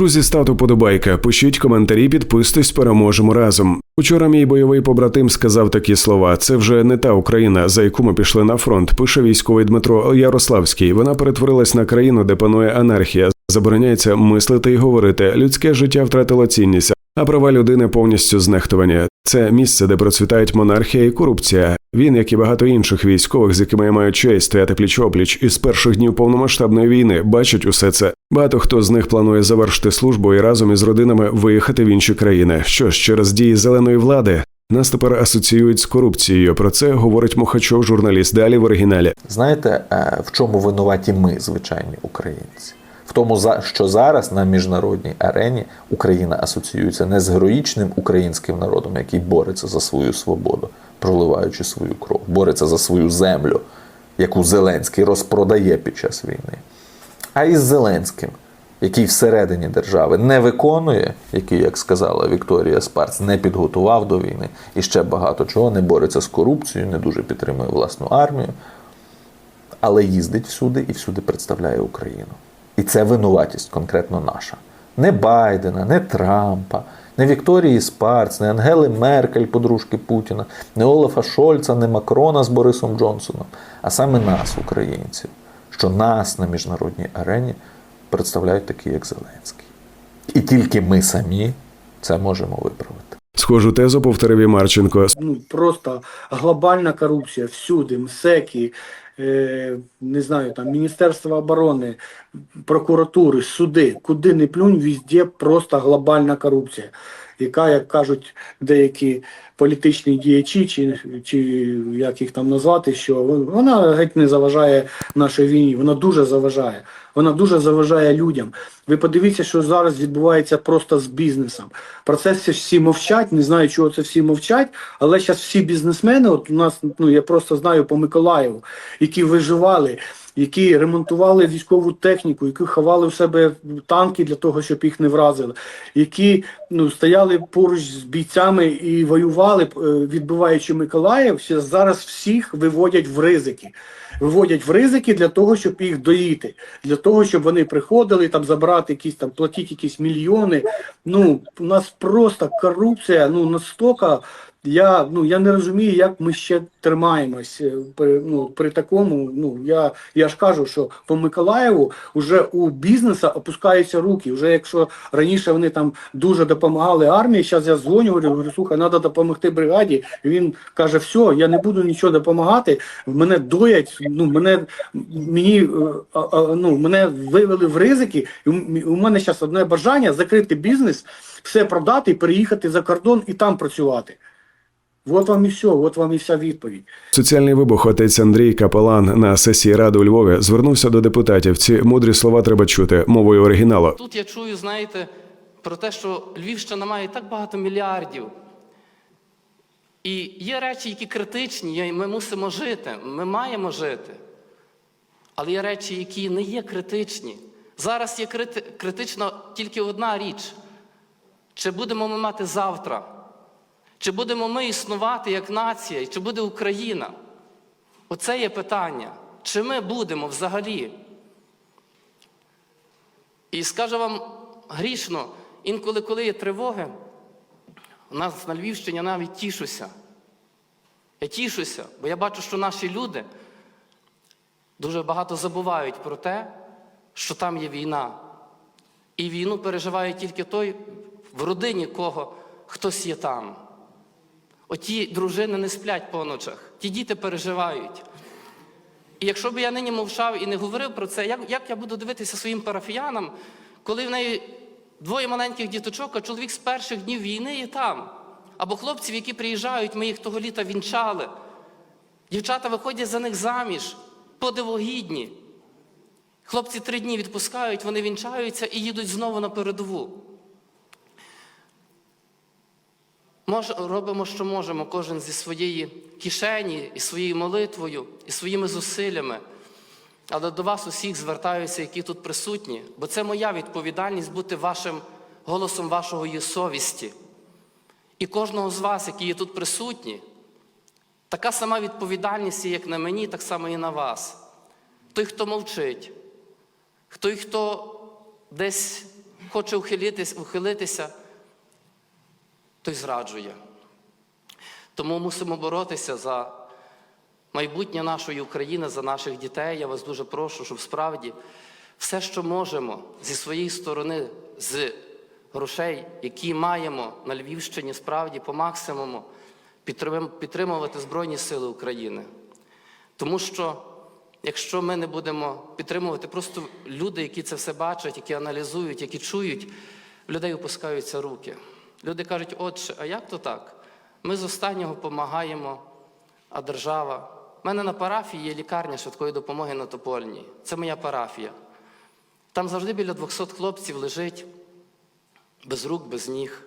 Друзі, стату подобайка, пишіть коментарі, підписуйтесь, переможемо разом. Учора мій бойовий побратим сказав такі слова: це вже не та Україна, за яку ми пішли на фронт. Пише військовий Дмитро Ярославський. Вона перетворилась на країну, де панує анархія. Забороняється мислити і говорити. Людське життя втратило цінність, а права людини повністю знехтувані. Це місце, де процвітають монархія і корупція. Він, як і багато інших військових, з якими я маю честь стояти пліч-опліч із перших днів повномасштабної війни, бачить усе це. Багато хто з них планує завершити службу і разом із родинами виїхати в інші країни. Що ж, через дії зеленої влади нас тепер асоціюють з корупцією. Про це говорить Мухачов, журналіст. Далі в оригіналі. Знаєте, е, в чому винуваті ми, звичайні українці? В тому, що зараз на міжнародній арені Україна асоціюється не з героїчним українським народом, який бореться за свою свободу, проливаючи свою кров, бореться за свою землю, яку Зеленський розпродає під час війни, а із Зеленським, який всередині держави не виконує, який, як сказала Вікторія Спарц, не підготував до війни і ще багато чого, не бореться з корупцією, не дуже підтримує власну армію але їздить всюди і всюди представляє Україну. І це винуватість конкретно наша. Не Байдена, не Трампа, не Вікторії Спарц, не Ангели Меркель, подружки Путіна, не Олафа Шольца, не Макрона з Борисом Джонсоном, а саме нас, українців, що нас на міжнародній арені представляють такі, як Зеленський. І тільки ми самі це можемо виправити. Схожу тезу повторив і Марченко. ну просто глобальна корупція всюди, МСЕКи, не знаю, там Міністерство оборони, прокуратури, суди, куди не плюнь, везде просто глобальна корупція, яка, як кажуть деякі політичні діячі, чи, чи як їх там назвати, що вона геть не заважає нашій війні, вона дуже заважає. Вона дуже заважає людям. Ви подивіться, що зараз відбувається просто з бізнесом. Про це всі мовчать, не знаю, чого це всі мовчать, але зараз всі бізнесмени, от у нас, ну я просто знаю по Миколаєву, які виживали, які ремонтували військову техніку, які ховали в себе танки для того, щоб їх не вразили, які ну, стояли поруч з бійцями і воювали, е, відбиваючи Миколаїв, зараз всіх виводять в ризики. Виводять в ризики для того, щоб їх доїти, для того, щоб вони приходили там забрати якісь там, платити якісь мільйони. Ну, у нас просто корупція, ну настільки. Я ну я не розумію, як ми ще тримаємось е, при, ну, при такому. Ну я, я ж кажу, що по Миколаєву вже у бізнесу опускаються руки. Вже якщо раніше вони там дуже допомагали армії, зараз я дзвоню, говорю, говорю, слухай, треба допомогти бригаді. Він каже: все, я не буду нічого допомагати. Мене доять. Ну мене мені е, ну мене вивели в ризики. І у мене зараз одне бажання закрити бізнес, все продати, переїхати за кордон і там працювати. От вам і все, от вам і вся відповідь. Соціальний вибух отець Андрій Капелан на сесії ради у Львові звернувся до депутатів. Ці мудрі слова треба чути мовою оригіналу. Тут я чую, знаєте, про те, що Львівщина має так багато мільярдів. І є речі, які критичні, і ми мусимо жити, ми маємо жити. Але є речі, які не є критичні. Зараз є крити- критична тільки одна річ: чи будемо ми мати завтра? Чи будемо ми існувати як нація, чи буде Україна? Оце є питання. Чи ми будемо взагалі? І скажу вам грішно, інколи, коли є тривоги, у нас на Львівщині я навіть тішуся. Я тішуся, бо я бачу, що наші люди дуже багато забувають про те, що там є війна. І війну переживає тільки той, в родині кого хтось є там. Оті дружини не сплять по ночах, ті діти переживають. І якщо б я нині мовчав і не говорив про це, як, як я буду дивитися своїм парафіянам, коли в неї двоє маленьких діточок, а чоловік з перших днів війни є там. Або хлопців, які приїжджають, ми їх того літа вінчали. Дівчата виходять за них заміж, подивогідні. Хлопці три дні відпускають, вони вінчаються і їдуть знову на передову. Робимо, що можемо, кожен зі своєї кишені, і своєю молитвою, і своїми зусиллями. Але до вас усіх звертаюся, які тут присутні, бо це моя відповідальність бути вашим голосом вашого є совісті. І кожного з вас, які є тут присутні, така сама відповідальність, як на мені, так само і на вас. Той, хто мовчить, той, хто десь хоче ухилитись, ухилитися, той зраджує. Тому мусимо боротися за майбутнє нашої України, за наших дітей. Я вас дуже прошу, щоб справді все, що можемо зі своєї сторони, з грошей, які маємо на Львівщині, справді по максимуму підтримувати Збройні Сили України. Тому що якщо ми не будемо підтримувати, просто люди, які це все бачать, які аналізують, які чують, в людей опускаються руки. Люди кажуть, отче, а як то так? Ми з останнього допомагаємо, а держава. У мене на парафії є лікарня швидкої допомоги на Топольній. Це моя парафія. Там завжди біля 200 хлопців лежить без рук, без ніг.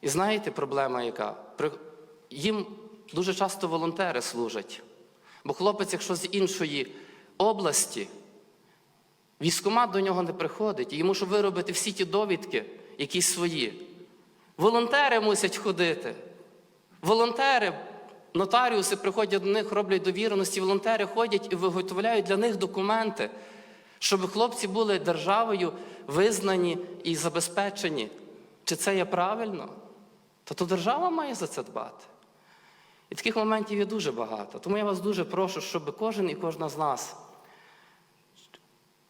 І знаєте, проблема яка? Їм дуже часто волонтери служать. Бо хлопець, якщо з іншої області, військкомат до нього не приходить, і йому, щоб виробити всі ті довідки, якісь свої. Волонтери мусять ходити. Волонтери, нотаріуси приходять до них, роблять довіреності, волонтери ходять і виготовляють для них документи, щоб хлопці були державою визнані і забезпечені. Чи це є правильно? Та то держава має за це дбати. І таких моментів є дуже багато. Тому я вас дуже прошу, щоб кожен і кожна з нас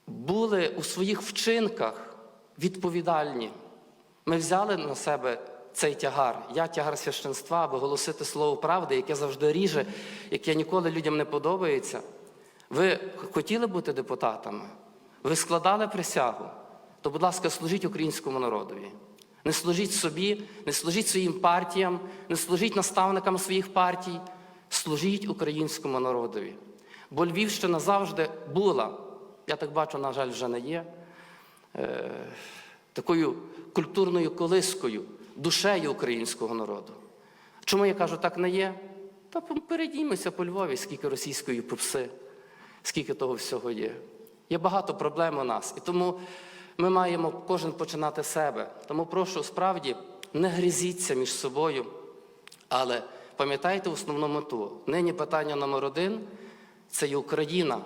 були у своїх вчинках відповідальні. Ми взяли на себе цей тягар. Я тягар священства, аби голосити слово правди, яке завжди ріже, яке ніколи людям не подобається. Ви хотіли бути депутатами? Ви складали присягу? То, будь ласка, служіть українському народові. Не служіть собі, не служіть своїм партіям, не служіть наставникам своїх партій, служіть українському народові. Бо Львівщина завжди була, я так бачу, на жаль, вже не є, е, такою культурною колискою, душею українського народу. Чому я кажу, так не є? Та передіймося по Львові, скільки російської попси, скільки того всього є. Є багато проблем у нас. І тому ми маємо кожен починати себе. Тому прошу, справді, не грізіться між собою, але пам'ятайте основну мету. Нині питання номер один це є Україна,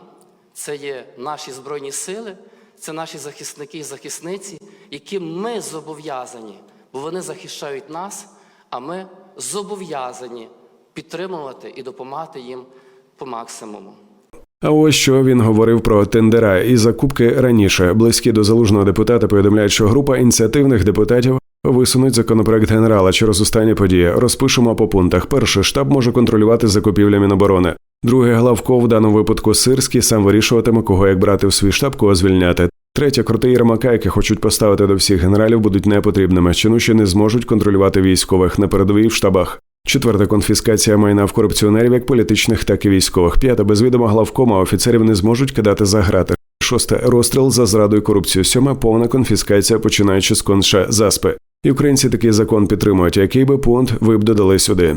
це є наші Збройні Сили, це наші захисники і захисниці, яким ми зобов'язані, бо вони захищають нас, а ми зобов'язані підтримувати і допомагати їм по максимуму. А ось що він говорив про тендера і закупки раніше. Близькі до залужного депутата повідомляють, що група ініціативних депутатів висунуть законопроект генерала через останні події. Розпишемо по пунктах. Перше, штаб може контролювати закупівля Міноборони. Друге, главко в даному випадку Сирський сам вирішуватиме, кого як брати в свій штаб, кого звільняти. Третє, крути Єрмака, які хочуть поставити до всіх генералів, будуть непотрібними. Чинуші не зможуть контролювати військових на передовій в штабах. Четверта конфіскація майна в корупціонерів як політичних, так і військових. П'ята без відома главкома офіцерів не зможуть кидати за грати. Шосте розстріл за зраду і корупцію. Сьоме повна конфіскація, починаючи з конша заспи. І українці такий закон підтримують, який би пункт ви б додали сюди.